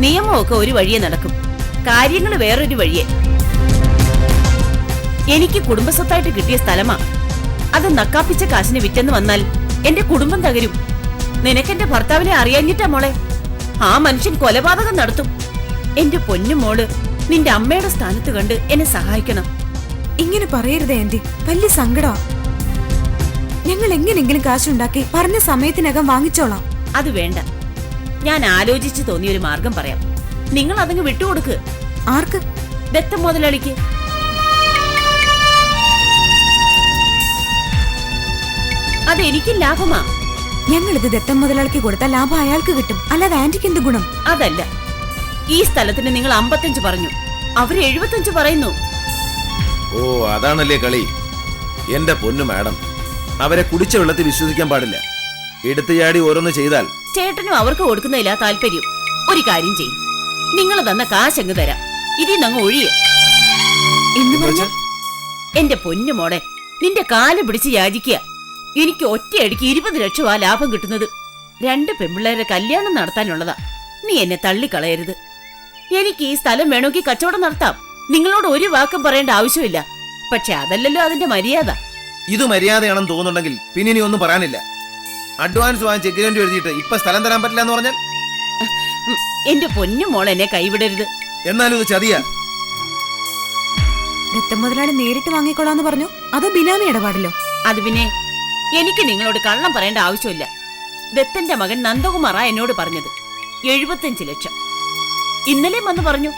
നിയമമൊക്കെ ഒരു വഴിയെ നടക്കും. കാര്യങ്ങൾ വേറൊരു വഴിയെ. എനിക്ക് കുടുംബസ്വത്തായിട്ട് കിട്ടിയ സ്ഥലമാ. അത് നക്കാപ്പിച്ച കാശിന് വിറ്റെന്ന് വന്നാൽ എന്റെ കുടുംബം തകരും. നിനക്കെന്റെ ഭർത്താവിനെ അറിയാഞ്ഞിട്ടാ മോളെ? ആ മനുഷ്യൻ കൊലപാതകം നടത്തും. എന്റെ പൊന്നു മോൾ നിന്റെ അമ്മയുടെ സ്ഥാനത്ത് കണ്ട് എന്നെ സഹായിക്കണം. ഇങ്ങനെ പറയരുത് ആന്റി. വലിയ സങ്കടമാ ഞങ്ങൾ എങ്ങനെങ്കിലും കാശുണ്ടാക്കി പറഞ്ഞ സമയത്തിനകം വാങ്ങിച്ചോളാം. അത് വേണ്ട. ഞാൻ ആലോചിച്ച് തോന്നിയ ഒരു മാർഗം പറയാം. നിങ്ങൾ അതങ്ങ് വിട്ടുകൊടുക്ക്. ആർക്ക്? ദത്തം മുതലളിക്ക്. അത് എനിക്കും ലാഭമാ. ഞങ്ങൾ ഇത് ദത്തം മുതലാളിക്ക് കൊടുത്താൽ ലാഭം അയാൾക്ക് കിട്ടും. അല്ലാതെ ആന്റിക്ക് എന്ത് ഗുണം? അതല്ല. ഈ സ്ഥലത്തിന് നിങ്ങൾ അമ്പത്തഞ്ച് പറഞ്ഞു. അവർ എഴുപത്തഞ്ച് പറയുന്നു. ഓ അതാണല്ലേ കളി. എന്റെ പൊന്നു മാഡം അവരെ കുടിച്ച വെള്ളത്തിൽ വിശ്വസിക്കാൻ പാടില്ല. എടുത്തു ചാടി ഓരോന്ന് ചെയ്താൽ ചേട്ടനും അവർക്ക് കൊടുക്കുന്നില്ല താല്പര്യം. ഒരു കാര്യം ചെയ്യും. നിങ്ങൾ തന്ന കാശങ്ങ് തരാം. ഇതിൽ അങ്ങ് ഒഴിയേ. എന്ന് പറഞ്ഞാൽ എന്റെ പൊന്നു മോളെ നിന്റെ കാൽ പിടിച്ച് യാചിക്കുക എനിക്ക് ഒറ്റയടിക്ക് ഇരുപത് ലക്ഷം ആ ലാഭം കിട്ടുന്നത്. രണ്ട് പെമ്പിള്ളേരെ കല്യാണം നടത്താനുള്ളതാ. നീ എന്നെ തള്ളിക്കളയരുത്. എനിക്ക് ഈ സ്ഥലം വേണമെങ്കിൽ കച്ചവടം നടത്താം. നിങ്ങളോട് ഒരു വാക്കും പറയേണ്ട ആവശ്യമില്ല. പക്ഷെ അതല്ലല്ലോ അതിന്റെ മര്യാദ. ഇത് മര്യാദയാണെന്ന് തോന്നുന്നുണ്ടെങ്കിൽ പിന്നെ ഇനി ഒന്നും പറയാനില്ല. അഡ്വാൻസ് വാങ്ങിച്ച് എഗ്രിമെന്റ് എഴുതിയിട്ട് ഇപ്പൊ സ്ഥലം തരാൻ പറ്റില്ല എന്ന് പറഞ്ഞാൽ? എന്റെ പൊന്നു മോൾ എന്നെ കൈവിടരുത്. എന്നാലും ഇത് ചതിയാ. ദത്തം മുതലാളി നേരിട്ട് വാങ്ങിക്കൊള്ളാന്ന് പറഞ്ഞു. അതോ ബിനാമി ഇടപാടിലോ? അത് പിന്നെ എനിക്ക് നിങ്ങളോട് കള്ളം പറയേണ്ട ആവശ്യമില്ല. ദത്തന്റെ മകൻ നന്ദകുമാറാ എന്നോട് പറഞ്ഞത്. എഴുപത്തഞ്ച് ലക്ഷം. ഇന്നലെ വന്ന് പറഞ്ഞു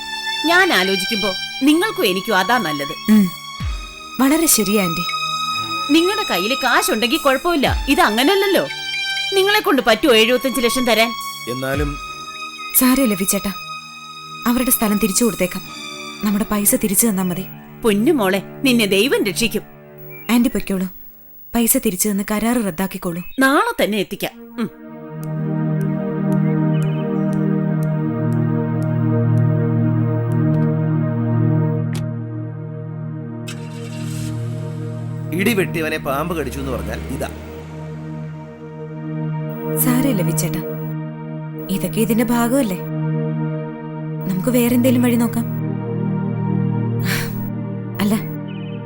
ഞാൻ ആലോചിക്കുമ്പോ നിങ്ങൾക്കും എനിക്കും അതാ നല്ലത്. ഉം. വളരെ ശരിയാ ആന്റി. നിങ്ങളുടെ കയ്യിൽ കാശുണ്ടെങ്കിൽ കുഴപ്പമില്ല. ഇത് അങ്ങനല്ലല്ലോ. നിങ്ങളെ കൊണ്ട് പറ്റുമോ എഴുപത്തഞ്ച് ലക്ഷം തരാൻ? എന്നാലും സാരമില്ല വിച്ചേട്ടാ അവരുടെ സ്ഥലം തിരിച്ചു കൊടുത്തേക്കാം. നമ്മുടെ പൈസ തിരിച്ചു തന്നാ മതി. പൊന്നു മോളെ നിന്നെ ദൈവം രക്ഷിക്കും. ആന്റി പൊയ്ക്കോളൂ. പൈസ തിരിച്ചു തന്ന് കരാറ് റദ്ദാക്കിക്കോളൂ. നാളെ തന്നെ എത്തിക്കാം. ഇടി വെട്ടിയവനെ പാമ്പ് കടിച്ചു എന്ന് പറഞ്ഞാൽ ഇതാ. സാരമില്ല വിച്ചേട്ടാ. ഇതൊക്കെ ഇതിന്റെ ഭാഗമല്ലേ? നമുക്ക് വേറെന്തേലും വഴി നോക്കാം. അല്ല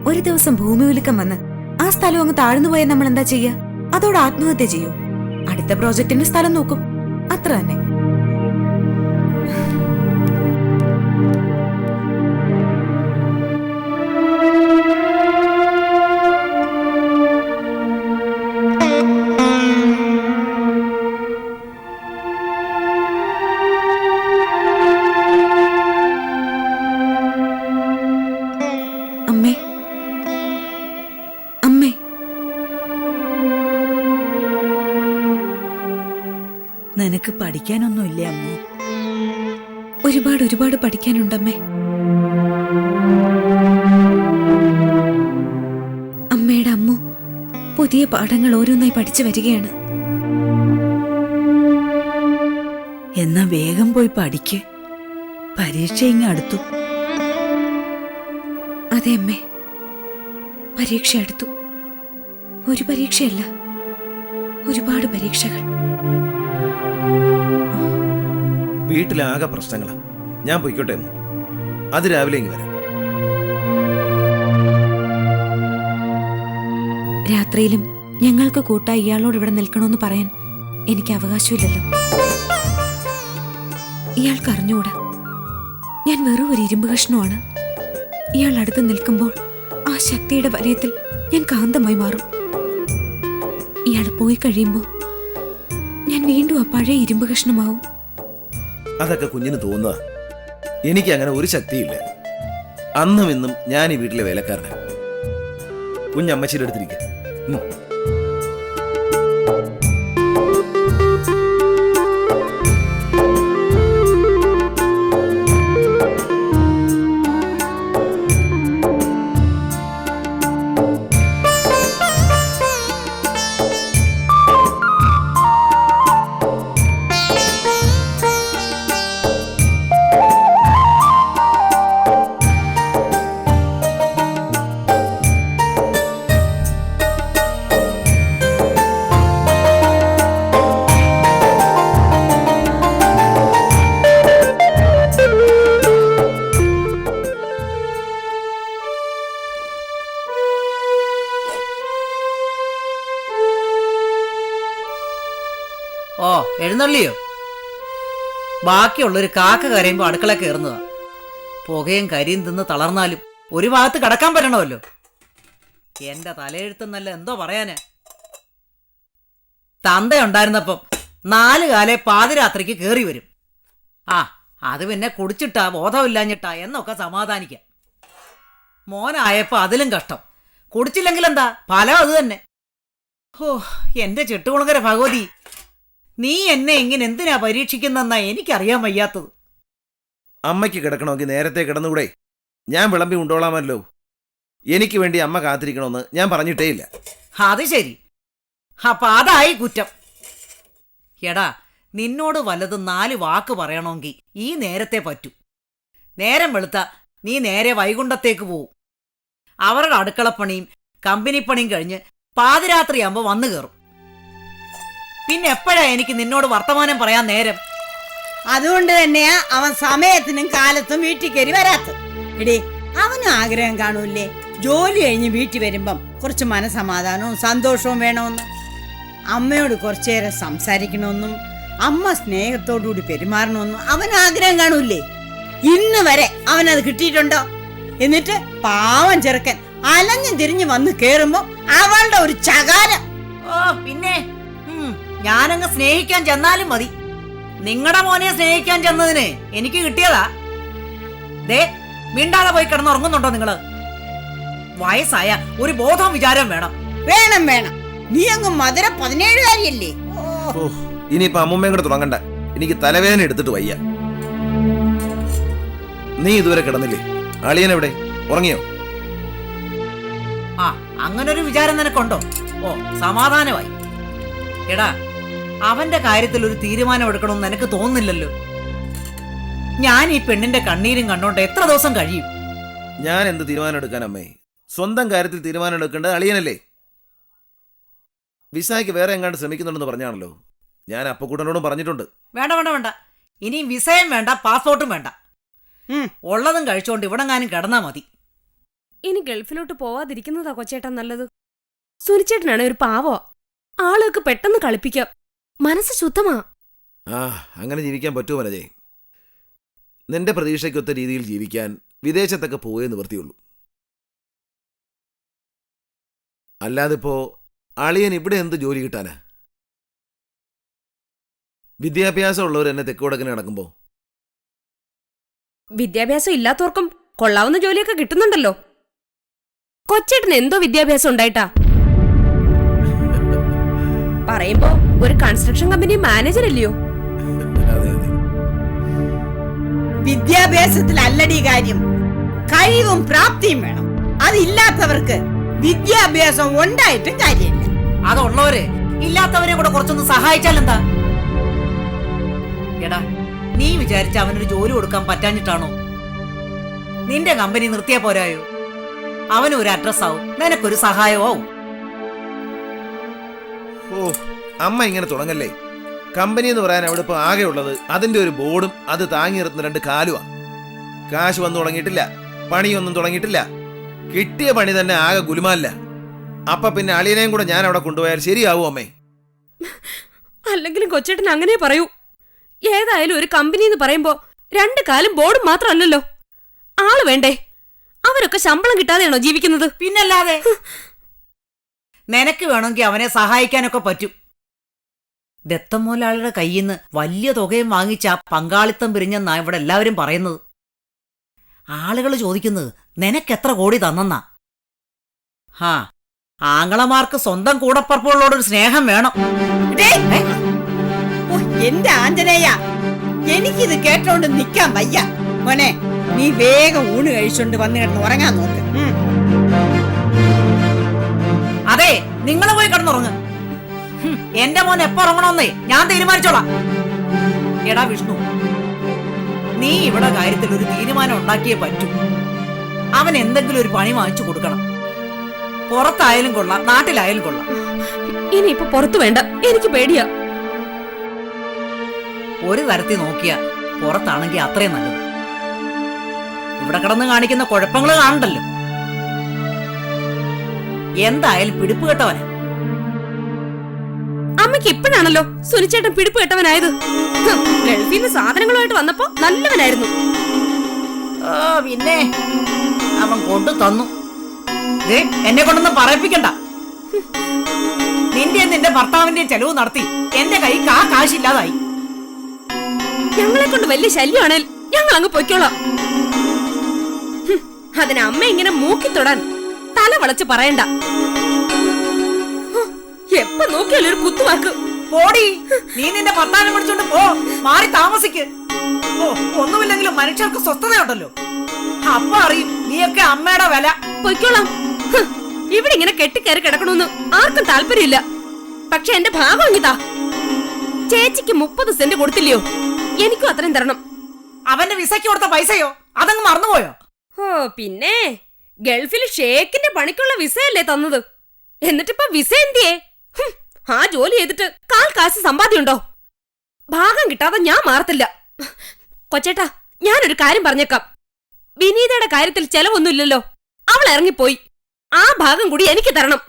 ഒരു ദിവസം ഭൂമി ഉലുക്കം വന്ന് ആ സ്ഥലം അങ്ങ് താഴ്ന്നു പോയാൽ നമ്മൾ എന്താ ചെയ്യുക അതോട് ആത്മഹത്യ ചെയ്യൂ. അടുത്ത പ്രോജക്റ്റിന്റെ സ്ഥലം നോക്കും. അത്ര തന്നെ. പഠിക്കാനൊന്നുമില്ലേ അമ്മ? ഒരുപാട് ഒരുപാട് പഠിക്കാനുണ്ടമ്മേ. അമ്മയുടെ അമ്മു പുതിയ പാഠങ്ങൾ ഓരോന്നായി പഠിച്ചു വരികയാണ്. എന്നാ വേഗം പോയി പഠിക്ക്. പരീക്ഷ ഇങ്ങ് അടുത്തു. അതെ അമ്മേ. പരീക്ഷ അടുത്തു. ഒരു പരീക്ഷയല്ല ഒരുപാട് പരീക്ഷകൾ. വീട്ടിലാകെ പ്രശ്നങ്ങളാ. ഞാൻ പൊയ്ക്കോട്ടെ എന്ന് അത് രാവിലെ ഇങ്ങ് വരാം. രാത്രിയിലും ഞങ്ങൾക്ക് കൂട്ടായി ഇയാളോട് ഇവിടെ നിൽക്കണമെന്ന് പറയാൻ എനിക്ക് അവകാശമില്ലല്ലോ. ഇയാൾക്ക് അറിഞ്ഞുകൂടാ ഞാൻ വെറും ഒരു ഇരുമ്പ് കഷ്ണമാണ്. ഇയാൾ അടുത്ത് നിൽക്കുമ്പോൾ ആ ശക്തിയുടെ വലയത്തിൽ ഞാൻ കാന്തമായി മാറും. ഇയാൾ പോയി കഴിയുമ്പോൾ ഞാൻ വീണ്ടും ആ പഴയ ഇരുമ്പ് കഷ്ണമാവും. അതൊക്കെ കുഞ്ഞിന് തോന്നുക. എനിക്ക് അങ്ങനെ ഒരു ശക്തിയില്ല. അന്നും ഇന്നും ഞാൻ ഈ വീട്ടിലെ വേലക്കാരനാണ് കുഞ്ഞമ്മച്ചിയുടെ അടുത്തിരിക്കുക തള്ളിയോ ബാക്കിയുള്ളൊരു കാക്ക കരയുമ്പോ അടുക്കള കയറുന്നതാ പുകയും കരിയും തിന്ന് തളർന്നാലും ഒരു ഭാഗത്ത് കിടക്കാൻ പറ്റണമല്ലോ. എന്റെ തലയെഴുത്തെന്നല്ല എന്തോ പറയാന്. തന്തയുണ്ടായിരുന്നപ്പം നാല് കാലെ പാതിരാത്രിക്ക് കേറി വരും. ആ അത് പിന്നെ കുടിച്ചിട്ടാ ബോധമില്ലാഞ്ഞിട്ടാ എന്നൊക്കെ സമാധാനിക്കാം. മോനായപ്പോ അതിലും കഷ്ടം. കുടിച്ചില്ലെങ്കിൽ എന്താ ഫലം അത് തന്നെ. ഓ എന്റെ ചെട്ടുകുളങ്കര ഭഗവതി നീ എന്നെ എങ്ങനെ എന്തിനാ പരീക്ഷിക്കുന്നെന്നാ എനിക്കറിയാൻ വയ്യാത്തത്. അമ്മയ്ക്ക് കിടക്കണമെങ്കിൽ നേരത്തെ കിടന്നുകൂടെ. ഞാൻ വിളമ്പി കൊണ്ടോളാമല്ലോ. എനിക്ക് വേണ്ടി അമ്മ കാത്തിരിക്കണമെന്ന് ഞാൻ പറഞ്ഞിട്ടേ ഇല്ല. അത് ശരി. അപ്പൊ അതായി കുറ്റം. എടാ നിന്നോട് വല്ലത് നാല് വാക്ക് പറയണമെങ്കിൽ ഈ നേരത്തെ പറ്റൂ. നേരം വെളുത്ത നീ നേരെ വൈകുണ്ഠത്തേക്ക് പോവും. അവരുടെ അടുക്കളപ്പണിയും കമ്പനിപ്പണിയും കഴിഞ്ഞ് പാതിരാത്രിയാകുമ്പോൾ വന്നു കയറും പിന്നെ എപ്പോഴാ എനിക്ക് നിന്നോട് വർത്തമാനം പറയാൻ നേരം? അതുകൊണ്ട് തന്നെയാ അവൻ സമയത്തിനും കാലത്തും വീട്ടിൽ കയറി വരാത്തത്. എടേ അവനും ആഗ്രഹം കാണൂല്ലേ? ജോലി കഴിഞ്ഞ് വീട്ടിൽ വരുമ്പം കുറച്ച് മനസമാധാനവും സന്തോഷവും വേണമെന്ന്. അമ്മയോട് കുറച്ചേരം സംസാരിക്കണമെന്നും അമ്മ സ്നേഹത്തോടുകൂടി പെരുമാറണമെന്നും അവൻ ആഗ്രഹം കാണൂല്ലേ? ഇന്ന് വരെ അവനത് കിട്ടിയിട്ടുണ്ടോ? എന്നിട്ട് പാവം ചെറുക്കൻ അലഞ്ഞു തിരിഞ്ഞു വന്ന് കേറുമ്പോ അവളുടെ ഒരു ചകാരം. ഓ പിന്നെ? ഞാനങ്ങ് സ്നേഹിക്കാൻ ചെന്നാലും മതി. നിങ്ങളുടെ മോനെ സ്നേഹിക്കാൻ ചെന്നതിന് എനിക്ക് കിട്ടിയതാ. ദേ മിണ്ടാതെ പോയി കിടന്നുറങ്ങുന്നുണ്ടോ നിങ്ങൾ? വയസ്സായ ഒരു ബോധം വിചാരം വേണം. വേണം വേണം. നീ അങ്ങ് മധുര പതിനേഴുകാരിയല്ലേ? ഇനിയിപ്പൊ അമ്മൂമ്മയും കൂടെ തുടങ്ങണ്ട. എനിക്ക് തലവേദന എടുത്തിട്ട് വയ്യ. നീ ഇതുവരെ കിടന്നില്ലേ? അളിയൻ എവിടെ? ഉറങ്ങിയോ? ആ അങ്ങനൊരു വിചാരം നിനക്കുണ്ടോ? ഓ സമാധാനമായി. എടാ അവന്റെ കാര്യത്തിൽ ഒരു തീരുമാനം എടുക്കണമെന്ന് എനിക്ക് തോന്നുന്നില്ലല്ലോ? ഞാൻ ഈ പെണ്ണിന്റെ കണ്ണീരും കണ്ടോണ്ട് എത്ര ദിവസം കഴിയും? ഞാൻ എന്ത് തീരുമാനം എടുക്കാൻ അമ്മേ? സ്വന്തം കാര്യത്തിൽ തീരുമാനം എടുക്കേണ്ടത് അളിയനല്ലേ? വിസായ്ക്ക് വേറെ എങ്ങാണ്ട് ശ്രമിക്കുന്നുണ്ടെന്ന് പറഞ്ഞാണല്ലോ. ഞാൻ അപ്പക്കൂട്ടനോടും പറഞ്ഞിട്ടുണ്ട്. വേണ്ട വേണ്ട വേണ്ട. ഇനിയും വിസയും വേണ്ട പാസ്പോർട്ടും വേണ്ട. ഉള്ളതും കഴിച്ചോണ്ട് ഇവിടെങ്ങാനും കിടന്നാ മതി. ഇനി ഗൾഫിലോട്ട് പോവാതിരിക്കുന്നതാ കൊച്ചേട്ടൻ നല്ലത്. സുനിച്ചേട്ടനാണ് ഒരു പാവോ. ആളൊക്കെ പെട്ടെന്ന് കളിപ്പിക്കാം. മനസ്സ് ശുദ്ധമാ. ആ അങ്ങനെ ജീവിക്കാൻ പറ്റുമോ മനജേ? നിന്റെ പ്രതീക്ഷയ്ക്കൊത്ത രീതിയിൽ ജീവിക്കാൻ വിദേശത്തൊക്കെ പോയേ നിവൃത്തിയുള്ളൂ. അല്ലാതിപ്പോ അളിയൻ ഇവിടെ എന്ത് ജോലി കിട്ടാനാ? വിദ്യാഭ്യാസം ഉള്ളവർ എന്നെ തെക്കുവടക്കിന് നടക്കുമ്പോ വിദ്യാഭ്യാസം ഇല്ലാത്തവർക്കും കൊള്ളാവുന്ന ജോലിയൊക്കെ കിട്ടുന്നുണ്ടല്ലോ. കൊച്ചേട്ടന് എന്തോ വിദ്യാഭ്യാസം ഉണ്ടായിട്ടാ? പറയുമ്പോ ഒരു കൺസ്ട്രക്ഷൻ കമ്പനി മാനേജർ അല്ലയോ? വിദ്യാഭ്യാസത്തിൽ അല്ലടി വിദ്യാഭ്യാസത്തിലല്ലടി കാര്യം. കഴിവും പ്രാപ്തിയും വേണം. അതില്ലാത്തവർക്ക് വിദ്യാഭ്യാസം ഉണ്ടായിട്ടും കാര്യമില്ല. അതുള്ളവര് ഇല്ലാത്തവരെ കൂടെ കുറച്ചൊന്ന് സഹായിച്ചാൽ എന്താ എടാ നീ വിചാരിച്ച അവനൊരു ജോലി കൊടുക്കാൻ പറ്റാഞ്ഞിട്ടാണോ? നിന്റെ കമ്പനി നിർത്തിയാ പോരായോ? അവനൊരു ഒരു അഡ്രസ് ആവും. നിനക്കൊരു സഹായമാവും ഓ അമ്മ ഇങ്ങനെ തുടങ്ങല്ലേ? കമ്പനി എന്ന് പറയാൻ അവിടെ ഇപ്പോൾ ആകെ ഉള്ളത് അതിന്റെ ഒരു ബോർഡും അത് താങ്ങി നിർത്തുന്ന രണ്ട് കാലുവാ. കാശ് വന്നു തുടങ്ങിയിട്ടില്ല പണിയൊന്നും തുടങ്ങിയിട്ടില്ല. കിട്ടിയ പണി തന്നെ ആകെ ഗുലുമാല്ല. അപ്പൊ പിന്നെ അളിയനെയും കൂടെ ഞാൻ അവിടെ കൊണ്ടുപോയാൽ ശരിയാവൂ അമ്മേ? അല്ലെങ്കിലും കൊച്ചേട്ടൻ അങ്ങനെ പറയൂ. ഏതായാലും ഒരു കമ്പനി എന്ന് പറയുമ്പോ രണ്ട് കാലും ബോർഡും മാത്രമല്ലല്ലോ. ആൾ വേണ്ടേ? അവരൊക്കെ ശമ്പളം കിട്ടാതെയാണോ ജീവിക്കുന്നത്? പിന്നല്ലാതെ. നിനക്ക് വേണമെങ്കിൽ അവനെ സഹായിക്കാനൊക്കെ പറ്റും. ദത്തം മുതലാളിയുടെ കയ്യിൽ നിന്ന് വലിയ തുകയും വാങ്ങിച്ച പങ്കാളിത്തം പിരിഞ്ഞെന്നാ ഇവിടെ എല്ലാവരും പറയുന്നത്. ആളുകൾ ചോദിക്കുന്നത് നിനക്കെത്ര കോടി തന്നെന്നാ? ഹാ ആങ്ങളമാർക്ക് സ്വന്തം കൂടപ്പറപ്പുകളോടൊരു സ്നേഹം വേണം. എന്റെ ആഞ്ജനേയ എനിക്കിത് കേട്ടോണ്ട് നിക്കാൻ വയ്യ. മോനെ നീ വേഗം ഊണ് കഴിച്ചോണ്ട് വന്നു കിടന്ന് ഉറങ്ങാൻ നോക്ക്. അതെ നിങ്ങളെ പോയി കിടന്നുറങ്ങ്. എന്റെ മോൻ എപ്പോ ഇറങ്ങണമെന്നേ ഞാൻ തീരുമാനിച്ചോളാം. എടാ വിഷ്ണു നീ ഇവിടെ കാര്യത്തിൽ ഒരു തീരുമാനം ഉണ്ടാക്കിയേ പറ്റൂ. അവൻ എന്തെങ്കിലും ഒരു പണി വാങ്ങിച്ചു കൊടുക്കണം. പുറത്തായാലും കൊള്ളാം നാട്ടിലായാലും കൊള്ളാം. ഇനിയിപ്പോ പുറത്തു വേണ്ട എനിക്ക് പേടിയാ. ഒരു തരത്തിൽ നോക്കിയ പുറത്താണെങ്കിൽ അത്രയും നല്ലത്. ഇവിടെ കിടന്ന് കാണിക്കുന്ന കുഴപ്പങ്ങൾ കാണണ്ടല്ലോ. എന്തായാലും പിടിപ്പ് കെട്ടവനെ. അമ്മയ്ക്ക് ഇപ്പോഴാണല്ലോ സുനിച്ചേട്ടൻ പിടിപ്പ് കെട്ടവനായത്. ഗൾഫിൽ നിന്ന് സാധനങ്ങളുമായിട്ട് വന്നപ്പോ നല്ലവനായിരുന്നു. ഓ പിന്നെ അവൻ കൊണ്ടു തന്നു. എന്നെ കൊണ്ടൊന്നും പറയിപ്പിക്കണ്ട. നിന്റെയും നിന്റെ ഭർത്താവിന്റെയും ചെലവ് നടത്തി എന്റെ കൈ കാ കാശില്ലാതായി. ഞങ്ങളെ കൊണ്ട് വലിയ ശല്യമാണേൽ ഞങ്ങൾ അങ്ങ് പൊയ്ക്കോളാം അതിന് അമ്മ ഇങ്ങനെ മൂക്കി തൊടാൻ തല വളച്ച് പറയണ്ട. എപ്പ നോക്കിയാലും ഒരു കുത്തുവാക്ക് പോടി. നീ നിന്റെ ഭർത്താവിനെ വിളിച്ചോണ്ട് പോ. മാറി താമസിക്ക്. ഓ ഒന്നുമില്ലെങ്കിലും മനുഷ്യർക്ക് സ്വസ്ഥതയുണ്ടല്ലോ. അപ്പൊ അറിയും നീയൊക്കെ അമ്മയുടെ വില. പൊയ്ക്കോളാം. ഇവിടെ ഇങ്ങനെ കെട്ടിക്കയറി കിടക്കണമെന്ന് ആർക്കും താല്പര്യമില്ല. പക്ഷെ എന്റെ ഭാഗം ഇതാ ചേച്ചിക്ക് മുപ്പത് സെന്റ് കൊടുത്തില്ലയോ? എനിക്കും അത്രയും തരണം. അവന്റെ വിസയ്ക്ക് കൊടുത്ത പൈസയോ? അതങ്ങ് മറന്നുപോയോ? ഓ പിന്നെ ഗൾഫിൽ ഷേക്കിന്റെ പണിക്കുള്ള വിസയല്ലേ തന്നത്. എന്നിട്ടിപ്പോ വിസ എന്തിയേ? ആ ജോലി ചെയ്തിട്ട് കാൽ കാശ് സമ്പാദ്യമുണ്ടോ? ഭാഗം കിട്ടാതെ ഞാൻ മാറത്തില്ല. കൊച്ചേട്ടാ ഞാനൊരു കാര്യം പറഞ്ഞേക്കാം. വിനീതയുടെ കാര്യത്തിൽ ചെലവൊന്നുമില്ലല്ലോ. അവൾ ഇറങ്ങിപ്പോയി. ആ ഭാഗം കൂടി എനിക്ക് തരണം.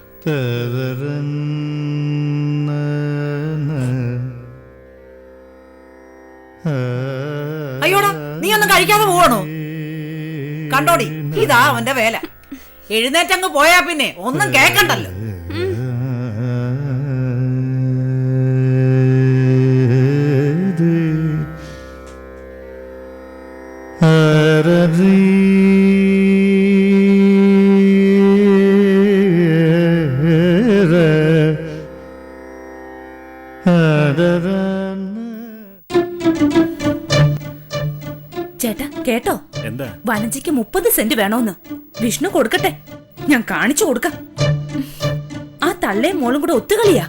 അയ്യോടാ നീ ഒന്നും കഴിക്കാതെ പോവാണോ? കണ്ടോടി ഇതാ അവന്റെ വേല. എഴുന്നേറ്റങ്ങ് പോയാ പിന്നെ ഒന്നും കേക്കണ്ടല്ലോ. വനജയ്ക്ക് മുപ്പത് സെന്റ് വേണോന്ന്. വിഷ്ണു കൊടുക്കട്ടെ. ഞാൻ കാണിച്ചു കൊടുക്കാം. ആ തള്ളയും മോളും കൂടെ ഒത്തുകളിയാ.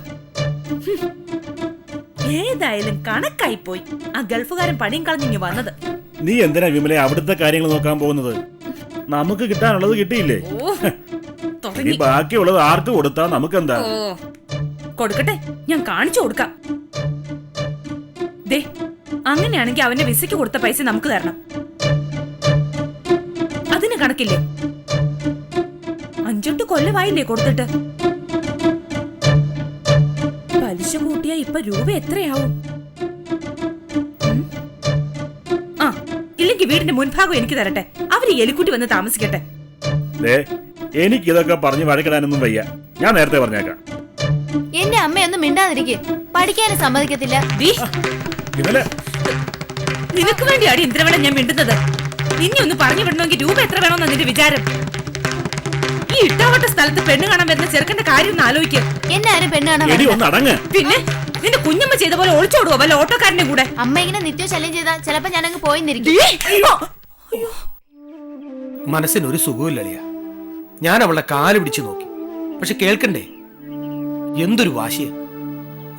ഏതായാലും കണക്കായി പോയി ആ ഗൾഫുകാരൻ പണിയും കളഞ്ഞിങ്ങി വന്നത്. നീ എന്തിനാ വിമലെ അവിടുത്തെ കാര്യങ്ങൾ നോക്കാൻ പോകുന്നത്? നമുക്ക് കിട്ടാനുള്ളത് കിട്ടിയില്ലേ? ബാക്കിയുള്ളത് ആർക്ക് കൊടുത്താ നമുക്കെന്താ? കൊടുക്കട്ടെ. ഞാൻ കാണിച്ചു കൊടുക്കാം. ദേ അങ്ങനെയാണെങ്കിൽ അവന്റെ വിസയ്ക്ക് കൊടുത്ത പൈസ നമുക്ക് തരണം. കണക്കില്ലേ അഞ്ചെട്ട് കൊല്ലമായില്ലേ കൊടുത്തിട്ട്? പലിശ കൂട്ടിയാ ഇപ്പൊ രൂപ എത്രയാവും? ആ ഇല്ലെങ്കിൽ വീടിന്റെ മുൻഭാഗം എനിക്ക് തരട്ടെ. അവർ എലിക്കുട്ടി വന്ന് താമസിക്കട്ടെ. ദേ എനിക്ക് ഇതൊക്കെ പറഞ്ഞു വഴക്കിടാനൊന്നും വയ്യ. ഞാൻ നേരത്തെ പറഞ്ഞേക്കാം. എന്റെ അമ്മയൊന്നും മിണ്ടാതിരിക്കെ. പഠിക്കാനും സമ്മതിക്കത്തില്ല. നിനക്ക് വേണ്ടിയാണ് ഇന്ദ്രവണ ഞാൻ മിണ്ടുന്നത്. നിന്നെ ഒന്ന് പറഞ്ഞു വിടണമെങ്കിൽ രൂപ എത്ര വേണമെന്നാ നിന്റെ വിചാരം? ഈ ഇട്ടാവട്ട സ്ഥലത്ത് പെണ്ണ് കാണാൻ വരുന്ന ചെറുക്കന്റെ കാര്യം ഒന്ന് ആലോചിക്കുക എന്നെ ആരും പെണ്ണ് കാണാൻ എടി ഒന്ന് അടങ്ങ് പിന്നെ നിന്റെ കുഞ്ഞമ്മ ചെയ്ത പോലെ ഒളിച്ചോടുവോ? വല്ല ഓട്ടോക്കാരന്റെ കൂടെ? അമ്മ ഇങ്ങനെ നിത്യം ശല്യം ചെയ്താ ചിലപ്പോ ഞാനങ്ങ് അങ്ങ് ഓ, മനസ്സിനൊരു സുഖമില്ലളിയ ഞാൻ അവളെ കാൽ പിടിച്ചു നോക്കി. പക്ഷെ കേൾക്കണ്ടേ? എന്തൊരു വാശിയ.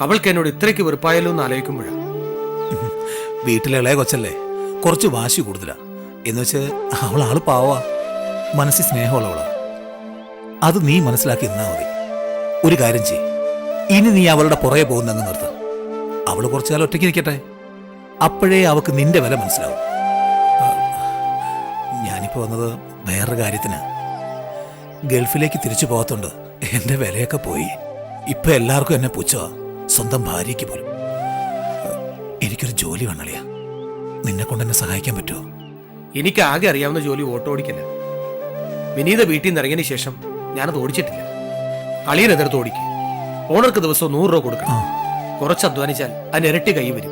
അവൾക്ക് എന്നോട് ഇത്രയ്ക്ക് വെറുപ്പായല്ലോ എന്ന് ആലോചിക്കുമ്പോഴാ. വീട്ടിലെ ഇളയ കൊച്ചല്ലേ? കുറച്ച് വാശി കൂടുതലാ. എന്നുവെച്ച് അവൾ ആൾ പാവാ. മനസ്സിൽ സ്നേഹമുള്ളവളാ. അത് നീ മനസ്സിലാക്കി നിന്നാ മതി. ഒരു കാര്യം ചെയ് ഇനി നീ അവളുടെ പുറകെ പോകുന്നങ്ങ് നിർത്ത്. അവൾ കുറച്ചു കാലം ഒറ്റയ്ക്ക് നിൽക്കട്ടെ അപ്പോഴേ അവൾക്ക് നിന്റെ വില മനസ്സിലാവും. ഞാനിപ്പോൾ ഞാനിപ്പോ വന്നത് വേറൊരു കാര്യത്തിന്. ഗൾഫിലേക്ക് തിരിച്ചു പോകത്തുണ്ട് എന്റെ വിലയൊക്കെ പോയി. ഇപ്പൊ എല്ലാവർക്കും എന്നെ പുച്ഛമാ സ്വന്തം ഭാര്യയ്ക്ക് പോലും. എനിക്കൊരു ജോലി വേണളിയാ. നിന്നെ കൊണ്ട് എന്നെ സഹായിക്കാൻ പറ്റുമോ എനിക്ക് ആകെ അറിയാവുന്ന ജോലി ഓട്ടോ ഓടിക്കല്ല. വിനീത വീട്ടിൽ നിന്ന് ഇറങ്ങിയതിന് ശേഷം ഞാനത് ഓടിച്ചിട്ടില്ല. അളിയൻ എതിർത്ത് ഓടിക്കും. ഓണർക്ക് ദിവസം നൂറ് രൂപ കൊടുക്കണം. കുറച്ച് അധ്വാനിച്ചാൽ അതിന് ഇരട്ടി കൈ വരും.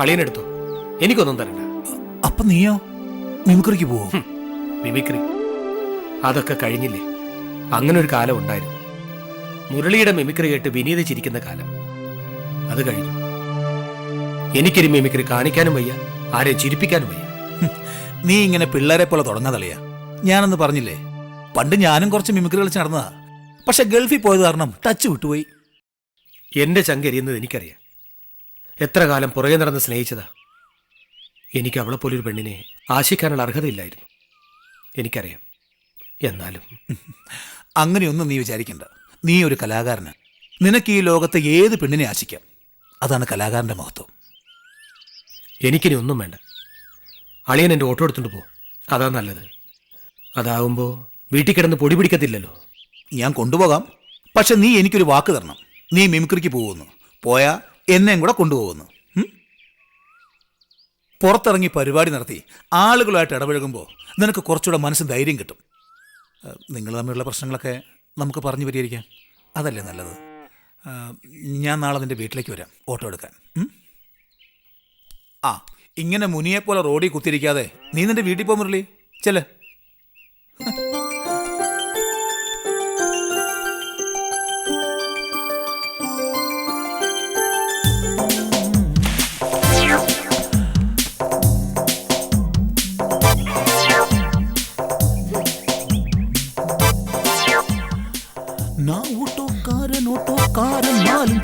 അളിയനെടുത്തോ എനിക്കൊന്നും തരണ്ട. അപ്പൊ നീയോ? മിമിക്രിക്ക് പോവോ? മിമിക്രി. അതൊക്കെ കഴിഞ്ഞില്ലേ? അങ്ങനെ ഒരു കാലം ഉണ്ടായിരുന്നു. മുരളിയുടെ മിമിക്രി കേട്ട് വിനീത ചിരിക്കുന്ന കാലം. അത് കഴിഞ്ഞു. എനിക്കൊരു മിമിക്രി കാണിക്കാനും വയ്യ ആരെ ചിരിപ്പിക്കാനും വയ്യ. നീ ഇങ്ങനെ പിള്ളേരെ പോലെ തുടങ്ങാതളിയാ ഞാനൊന്ന് പറഞ്ഞില്ലേ? പണ്ട് ഞാനും കുറച്ച് മിമിക്രി കളിച്ച് നടന്നതാ. പക്ഷെ ഗൾഫിൽ പോയത് കാരണം ടച്ച് വിട്ടുപോയി. എന്റെ ചങ്കരിയെന്നത് എനിക്കറിയാം. എത്ര കാലം പുറകെ നടന്ന് സ്നേഹിച്ചതാ. എനിക്ക് അവളെ പോലൊരു പെണ്ണിനെ ആശിക്കാനുള്ള അർഹതയില്ലായിരുന്നു. എനിക്കറിയാം. എന്നാലും. അങ്ങനെയൊന്നും നീ വിചാരിക്കണ്ട. നീ ഒരു കലാകാരന്. നിനക്ക് ഈ ലോകത്തെ ഏത് പെണ്ണിനെ ആശിക്കാം? അതാണ് കലാകാരന്റെ മഹത്വം. എനിക്കിനി ഒന്നും വേണ്ട. അളിയൻ എന്റെ ഓട്ടോ എടുത്തുകൊണ്ട് പോ. അതാ നല്ലത്. അതാവുമ്പോൾ വീട്ടിൽ കിടന്ന് പൊടി പിടിക്കത്തില്ലല്ലോ. ഞാൻ കൊണ്ടുപോകാം. പക്ഷെ നീ എനിക്കൊരു വാക്ക് തരണം. നീ മിമിക്രിക്ക് പോകുന്നു. പോയാ എന്നെയും കൂടെ കൊണ്ടുപോകുന്നു. പുറത്തിറങ്ങി പരിപാടി നടത്തി ആളുകളുമായിട്ട് ഇടപഴകുമ്പോൾ നിനക്ക് കുറച്ചുകൂടെ മനസ്സ് ധൈര്യം കിട്ടും. നിങ്ങൾ തമ്മിലുള്ള പ്രശ്നങ്ങളൊക്കെ നമുക്ക് പറഞ്ഞു പരിഹരിക്കാം. അതല്ലേ നല്ലത്? ഞാൻ നാളെ നിന്റെ വീട്ടിലേക്ക് വരാം. ഓട്ടോ എടുക്കാൻ. ആ. ഇങ്ങനെ മുനിയെപ്പോലെ റോഡിൽ കുത്തിരിക്കാതെ നീ നിന്റെ വീട്ടിൽ പോ മുരളി. ചെല്ലേ.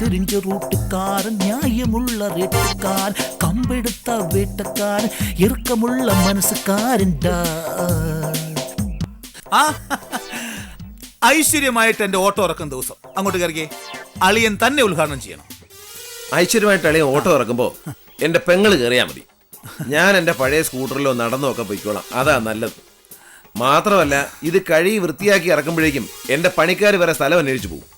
തിരിഞ്ഞ റൂട്ടുകാരൻ ന്യായമുള്ള റേറ്റുകാരൻ കമ്പെടുത്ത വേട്ടക്കാരൻ ഇറുക്കമുള്ള മനസ്സുകാരൻ ഐശ്വര്യമായിട്ട് എന്റെ ഓട്ടോ ഇറക്കുന്ന ദിവസം. അങ്ങോട്ട് കയറി അളിയൻ തന്നെ ഉദ്ഘാടനം ചെയ്യണം. ഐശ്വര്യമായിട്ട് അളിയൻ ഓട്ടോ ഇറക്കുമ്പോൾ എന്റെ പെങ്ങൾ കയറിയാ മതി. ഞാൻ എന്റെ പഴയ സ്കൂട്ടറിലോ നടന്നൊക്കെ പോയിക്കോളാം. അതാ നല്ലത്. മാത്രമല്ല ഇത് കഴി വൃത്തിയാക്കി ഇറക്കുമ്പോഴേക്കും എന്റെ പണിക്കാർ വരെ സ്ഥലം അന്വേഷിച്ചു പോകും.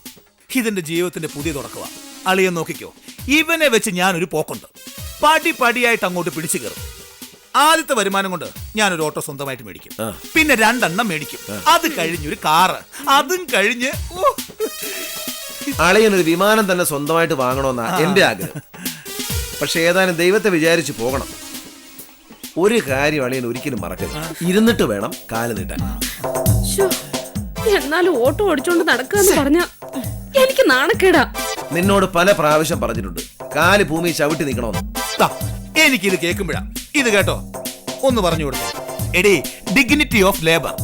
ഇതെന്റെ ജീവിതത്തിന്റെ പുതിയ തുടക്കമാണ് അളിയെ നോക്കിക്കോ. ഇവനെ വെച്ച് ഞാനൊരു പോക്കുണ്ട്. പടി പടിയായിട്ട് അങ്ങോട്ട് പിടിച്ചു കയറും. ആദ്യത്തെ വരുമാനം കൊണ്ട് ഞാനൊരു ഓട്ടോ സ്വന്തമായിട്ട് മേടിക്കും. പിന്നെ രണ്ടെണ്ണം മേടിക്കും. അത് കഴിഞ്ഞൊരു കാറ്. അതും കഴിഞ്ഞ് അളിയനൊരു അളിയൻ ഒരു വിമാനം തന്നെ സ്വന്തമായിട്ട് വാങ്ങണമെന്നാ എന്റെ ആഗ്രഹം. പക്ഷെ ഏതാനും ദൈവത്തെ വിചാരിച്ചു പോകണം. ഒരു കാര്യം അളിയൻ ഒരിക്കലും മറക്കരുത്. ഇരുന്നിട്ട് വേണം കാൽ നീട്ടാൻ. എന്നാലും ഓട്ടോ ഓടിച്ചോണ്ട് നടക്കാന്ന് പറഞ്ഞ എനിക്ക് നാണക്കേടാ. നിന്നോട് പല പ്രാവശ്യം പറഞ്ഞിട്ടുണ്ട്. കാൽ ഭൂമി ചവിട്ടി നിൽക്കണമെന്ന് എനിക്ക് എനിക്കിത് കേൾക്കുമ്പോഴാ. ഇത് കേട്ടോ. ഒന്ന് പറഞ്ഞു കൊടുത്തു. എടി ഡിഗ്നിറ്റി ഓഫ് ലേബർ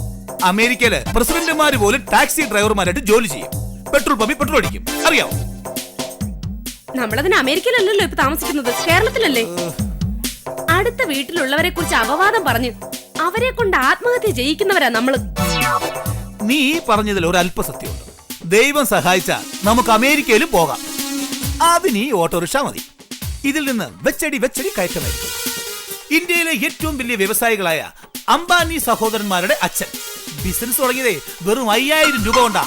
അമേരിക്കയിലെ പ്രസിഡന്റുമാര് പോലും ടാക്സി ഡ്രൈവർമാരായിട്ട് ജോലി ചെയ്യും. പെട്രോൾ പമ്പിൽ പെട്രോൾ അടിക്കും. അറിയാമോ നമ്മളതിന് അമേരിക്കയിലല്ലല്ലോ ഇപ്പൊ താമസിക്കുന്നത്. കേരളത്തിലല്ലേ? അടുത്ത വീട്ടിലുള്ളവരെ കുറിച്ച് അപവാദം പറഞ്ഞ് അവരെ കൊണ്ട് ആത്മഹത്യ ചെയ്യിക്കുന്നവരാ നമ്മൾ. നീ പറഞ്ഞതിൽ ഒരു അല്പസത്യമുണ്ട്. ദൈവം സഹായിച്ച നമുക്ക് അമേരിക്കയിലും പോകാം. അതിന് ഈ ഓട്ടോറിക്ഷ മതി. ഇതിൽ നിന്ന് വെച്ചടി വെച്ചടി കയറ്റമായിരിക്കും. ഇന്ത്യയിലെ ഏറ്റവും വലിയ വ്യവസായികളായ അംബാനി സഹോദരന്മാരുടെ അച്ഛൻ. ബിസിനസ് തുടങ്ങിയതേ വെറും അയ്യായിരം രൂപ കൊണ്ടാ.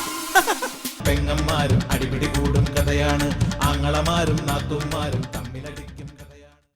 പെങ്ങന്മാരും അടിപിടി കൂടും കഥയാണ്. ആങ്ങളമാരും നാത്തുമാരും